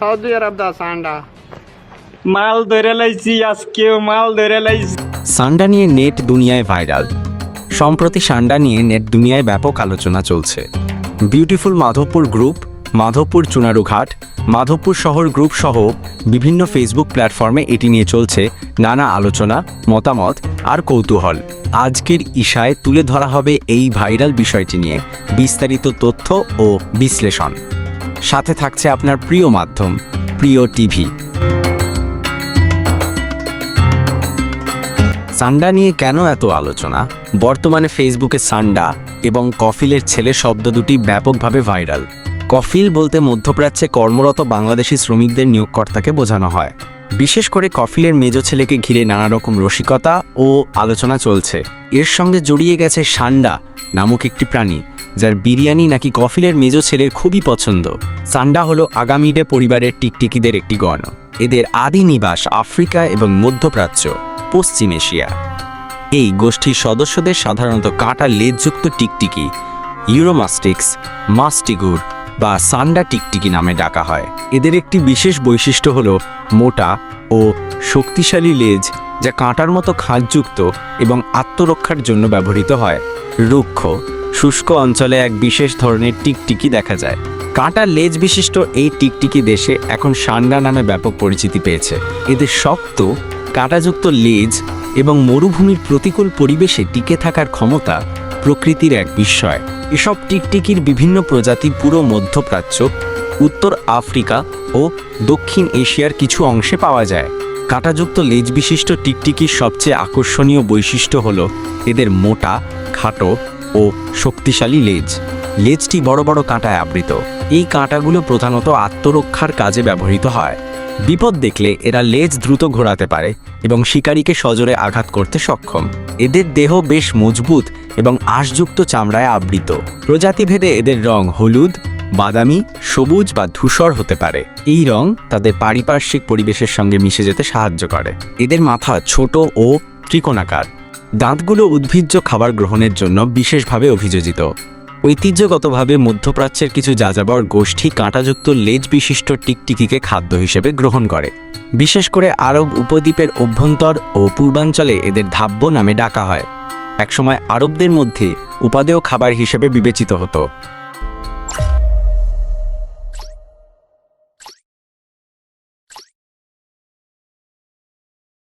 Saudi আরব দা সান্ডা। মাল ধরে লাইছি আজকে মাল ধরে লাইছি। সান্ডা নিয়ে নেট দুনিয়ায় ভাইরাল। সম্প্রতি সান্ডা নিয়ে নেট দুনিয়ায় ব্যাপক আলোচনা চলছে। বিউটিফুল মাধবপুর গ্রুপ মাধবপুর চুনারুঘাট মাধবপুর শহর গ্রুপ সহ বিভিন্ন ফেসবুক প্ল্যাটফর্মে এটি নিয়ে চলছে নানা আলোচনা মতামত আর কৌতূহল। আজকের ইশায় তুলে ধরা হবে এই ভাইরাল বিষয়টি নিয়ে বিস্তারিত তথ্য ও বিশ্লেষণ। সাথে থাকছে আপনার প্রিয় মাধ্যম, প্রিয় টিভি। সান্ডা নিয়ে কেন এত আলোচনা? বর্তমানে ফেসবুকে সান্ডা এবং কফিলের ছেলে শব্দ দুটি ব্যাপকভাবে ভাইরাল। কফিল বলতে মধ্যপ্রাচ্যে কর্মরত বাংলাদেশি শ্রমিকদের নিয়োগকর্তাকে বোঝানো হয়। বিশেষ করে কফিলের মেজ ছেলেকে ঘিরে নানা রকম রসিকতা ও আলোচনা চলছে। এর সঙ্গে জড়িয়ে গেছে সান্ডা নামক একটি প্রাণী যার বিরিয়ানি নাকি কফিলের মেজ ছেলের খুবই পছন্দ। সান্ডা হলো আগামীডে পরিবারের টিকটিকিদের একটি গণ। এদের আদি নিবাস আফ্রিকা এবং মধ্যপ্রাচ্য, পশ্চিম এশিয়া। এই গোষ্ঠীর সদস্যদের সাধারণত কাঁটা লেজযুক্ত টিকটিকি, ইউরোমাস্টিক্স, মাস্টিগুর বা সান্ডা টিকটিকি নামে ডাকা হয়। এদের একটি বিশেষ বৈশিষ্ট্য হল মোটা ও শক্তিশালী লেজ, যা কাঁটার মতো খাঁজযুক্ত এবং আত্মরক্ষার জন্য ব্যবহৃত হয়। রুক্ষ শুষ্ক অঞ্চলে এক বিশেষ ধরনের টিকটিকি দেখা যায়। কাঁটা লেজ বিশিষ্ট এই টিকটিকি দেশে এখন সান্ডা নামে ব্যাপক পরিচিতি পেয়েছে। এদের শক্ত, কাঁটাযুক্ত লেজ এবং মরুভূমির প্রতিকূল পরিবেশে টিকে থাকার ক্ষমতা প্রকৃতির এক বিস্ময়। এসব টিকটিকির বিভিন্ন প্রজাতি পুরো মধ্যপ্রাচ্য, উত্তর আফ্রিকা ও দক্ষিণ এশিয়ার কিছু অংশে পাওয়া যায়। কাঁটাযুক্ত লেজ বিশিষ্ট টিকটিকির সবচেয়ে আকর্ষণীয় বৈশিষ্ট্য হল, এদের মোটা, খাটো ও শক্তিশালী লেজ। লেজটি বড় বড় কাঁটায় আবৃত। এই কাঁটাগুলো প্রধানত আত্মরক্ষার কাজে ব্যবহৃত হয়। বিপদ দেখলে এরা লেজ দ্রুত ঘোরাতে পারে এবং শিকারীকে সজোরে আঘাত করতে সক্ষম। এদের দেহ বেশ মজবুত এবং আঁশযুক্ত চামড়ায় আবৃত। প্রজাতিভেদে এদের রং হলুদ, বাদামি, সবুজ বা ধূসর হতে পারে। এই রং তাদের পারিপার্শ্বিক পরিবেশের সঙ্গে মিশে যেতে সাহায্য করে। এদের মাথা ছোট ও ত্রিকোণাকার। দাঁতগুলো উদ্ভিজ্জ খাবার গ্রহণের জন্য বিশেষভাবে অভিযোজিত। ঐতিহ্যগতভাবে মধ্যপ্রাচ্যের কিছু যাযাবর গোষ্ঠী কাঁটাযুক্ত লেজ বিশিষ্ট টিকটিকিকে খাদ্য হিসেবে গ্রহণ করে। বিশেষ করে আরব উপদ্বীপের অভ্যন্তর ও পূর্বাঞ্চলে এদের ধাব্য নামে ডাকা হয়। একসময় আরবদের মধ্যে উপাদেয় খাবার হিসেবে বিবেচিত হতো।